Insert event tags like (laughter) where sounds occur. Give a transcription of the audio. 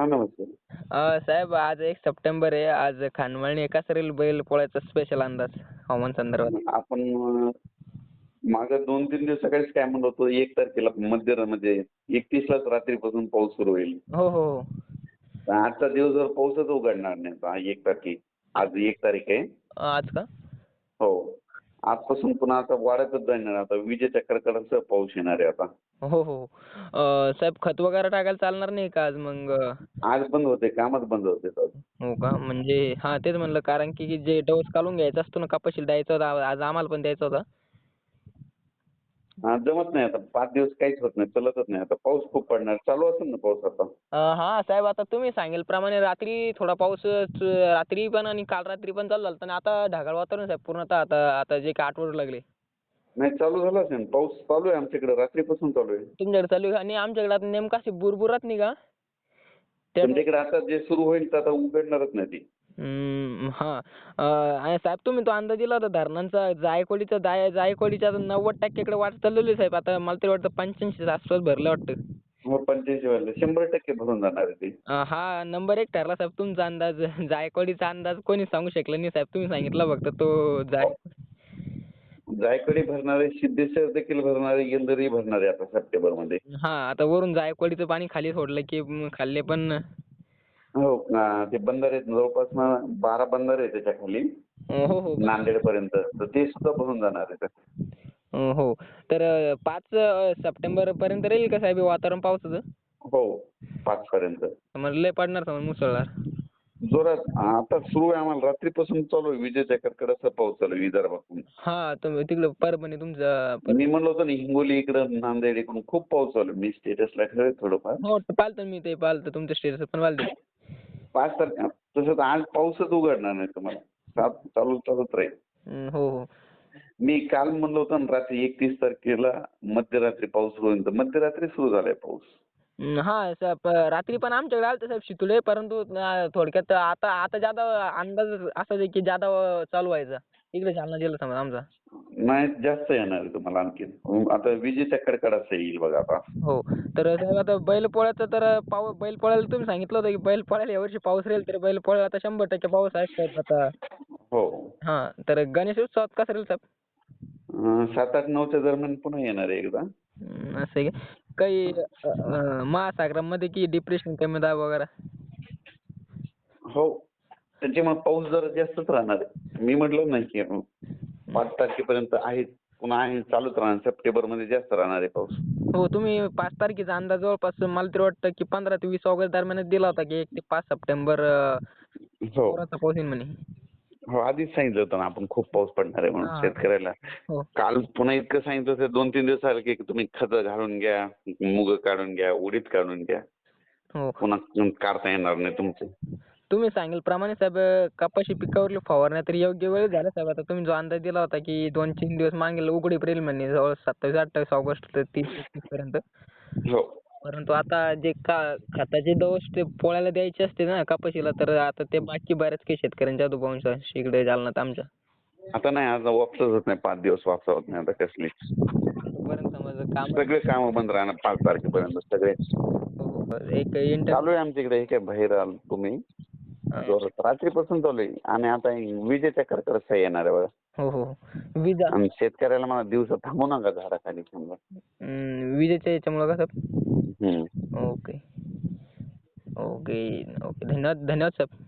हा नमस्कार. अ, साहेब आज एक सप्टेंबर आहे. आज खानवळणी एका सरील बैल पोळ्याचा स्पेशल अंदाज हवामान संदर्भात. आपण अं, मागं दोन तीन दिवस सकाळीच काय म्हणत होतो एक तारखेला मध्य म्हणजे एकतीसलाच रात्रीपासून पाऊस सुरू होईल. हो हो हो. पण आजचा दिवसभर पाऊसच उघडणार नाही आता एक तारखे आज एक तारीख आहे. अ, आज का? हो. आजपासून पुन्हा आता वाढतच जाणार आता विजेच्या कडकडासह पाऊस येणार आहे आता. हो हो. अ, साहेब खत वगैरे टाकायला चालणार नाही का आज मग? आज बंद होते कामच बंद होते आज. हो का? म्हणजे हा तेच म्हणलं कारण की जे डोस काढून घ्यायचा असतो ना कपाशीला द्यायचा होता आज आम्हाला पण द्यायचा होता. जमत नाही आता. पाच दिवस काहीच होत नाही चलतच नाही आता. पाऊस खूप पडणार. चालू असेल ना पाऊस आता? अ, हा साहेब आता तुम्ही सांगेलप्रमाणे रात्री थोडा पाऊस च- रात्री पण आणि काल रात्री पण चालू झाला होता. आणि आता ढगाळ वातावरण साहेब पूर्णतः आता आता जे काय आठवडू लागले. नाही चालू झालं असेल. पाऊस चालू आहे आमच्याकडे. रात्रीपासून चालू आहे. तुमच्याकडे चालू आहे आणि आमच्याकडे आता नेमकं अशी बुरबुरात नाही का? तुमच्याकडे आता जे सुरू होईल ते आता उघडणारच नाही ती. हा. अं, आणि साहेब तुम्ही तो अंदाज दिला होता धरणांचा जायकवाडीचा जाय जायकवाडीच्या नव्वद टक्क्याकडे वाट चाललेली आहे साहेब. आता मला तरी वाटतं पंच्याऐंशीच्या आसपास भरलं वाटतं. मग पंच्याऐंशी वाजले शंभर टक्के भरून जाणार आहे ती. हा नंबर एक ठरला साहेब तुमचा अंदाज. (laughs) जायकवाडीचा अंदाज कोणी सांगू शकलं नाही साहेब. तुम्ही सांगितलं फक्त तो जाय जायकडे भरणारे सिद्धेश्वर देखील भरणारे गेलदरी भरणारे आता सप्टेंबरमध्ये हा आता वरून जायकवाडीचं पाणी खाली सोडलं की खाल्ले पण हो ते बंधारे आहेत जवळपास बारा बंधारे आहेत त्याच्याखाली हो हो. नांदेड पर्यंत तर ते सुद्धा भरून जाणार आहेत. अं, हो. तर पाच सप्टेंबर पर्यंत राहील का साहेब हे वातावरण पावसाचं? हो पाच पर्यंत मग लय पडणार समज मुसळधार. जोरात. आता सुरू आहे आम्हाला. रात्रीपासून चालू आहे विजेच्या कडकडाचा पाऊस चालू आहे विदर्भातून हा तुम्ही तिकडं परभणी तुमचं पर- मी म्हणलो होतो ना हिंगोली इकडं नांदेड इकडून खूप पाऊस चालू आहे. मी स्टेटसला ठेवले थोडंफार. हो पालतं मी ते पालतं तुमच्या स्टेटस पण पालतं पाच तारखे तसं तर आज पाऊसच उघडणार नाही तुम्हाला. सात चालू चालूच राहील. हो हो. मी काल म्हणलो होतो ना रात्री एकतीस तारखेला मध्यरात्री पाऊस होईल तर मध्यरात्री सुरू झालाय पाऊस. हा स- प- रात्री पण आमच्याकडे आलतं साहेब शितुळे परंतु अं, थोडक्यात आता आता ज्यादा अंदाज असा आहे की ज्यादा चालू व्हायचा इकडे जालना जिल्हा समजा आमचा. नाही जास्त येणार तुम्हाला आणखीन. आता विजेच्या कडकडाचा येईल बघा आता. हो तर साहेब आता बैलपोळ्याचं तर पाऊ बैलपोळ्याला तुम्ही सांगितलं होतं की बैलपोळ्याला यावर्षी पाऊस राहील तर बैलपोळ्याला आता शंभर टक्के पाऊस आहे साहेब आता. हो. हा तर गणेश उत्सवात कसं राहील साहेब? अं, सात आठ नऊच्या दरम्यान पुन्हा येणार आहे एकदा. हम्म, असं आहे का? काही अं, महासागरामध्ये की डिप्रेशन कमी दाब वगैरे? हो त्याच्यामुळे पाऊस जरा जास्तच राहणार आहे. मी म्हटलं नाही पाच तारखेपर्यंत आहे पुन्हा आहे चालूच राहणार. सप्टेंबरमध्ये जास्त राहणार आहे पाऊस. हो तुम्ही पाच तारखेचा अंदाज जवळपास मला तरी वाटतं की पंधरा ते वीस ऑगस्ट दरम्यानच दिला होता की एक ते पाच सप्टेंबर हो. जोराचा पाऊस येईल म्हणे. हो आधीच सांगितलं होतं ना आपण खूप पाऊस पडणार आहे म्हणून हा. शेतकऱ्याला. हो. काल पुन्हा इतकं सांगितलं होतं दोन तीन दिवस झाले की तुम्ही खत घालून घ्या मुग काढून घ्या उडीद काढून घ्या. हो. पुन्हा काढता येणार नाही तुमचे. तुम्ही सांगेलप्रमाणे साहेब कपाशी पिकावरली फवारण्या तर योग्य वेळ झाल्या साहेब. आता तुम्ही जो अंदाज दिला होता की दोन तीन दिवस मागेल उघडीप राहील म्हणे जवळ सत्तावीस अठ्ठावीस ऑगस्ट ते तीस पर्यंत. हो. परंतु आता जे का खताचे डोस ते पोळ्याला द्यायचे असते ना कपाशीला तर आता ते बाकी बऱ्याच काही शेतकऱ्यांच्या अनुभवांश इकडे जालन्यात आमच्या. आता नाही आज वापसच होत नाही पाच दिवस वापसा होत नाही आता कसली. तोपर्यंत समज काम सगळे कामं बंद राहणार पाच तारखेपर्यंत सगळे. एक इंटर चालू आहे आमच्या इकडे हे काय बाहेर आल तुम्ही? जोरात. रात्रीपासून चालू आहे आणि आता विजेच्या कडकडचा येणार आहे बघा. हो हो. विजा आणि शेतकऱ्याला मला दिवसा थांबू नका झाडाखाली समजा हम्म, विजेच्या याच्यामुळं का साहेब? हम्म. ओके. Okay okay. धन्यवाद धन्यवाद साहेब.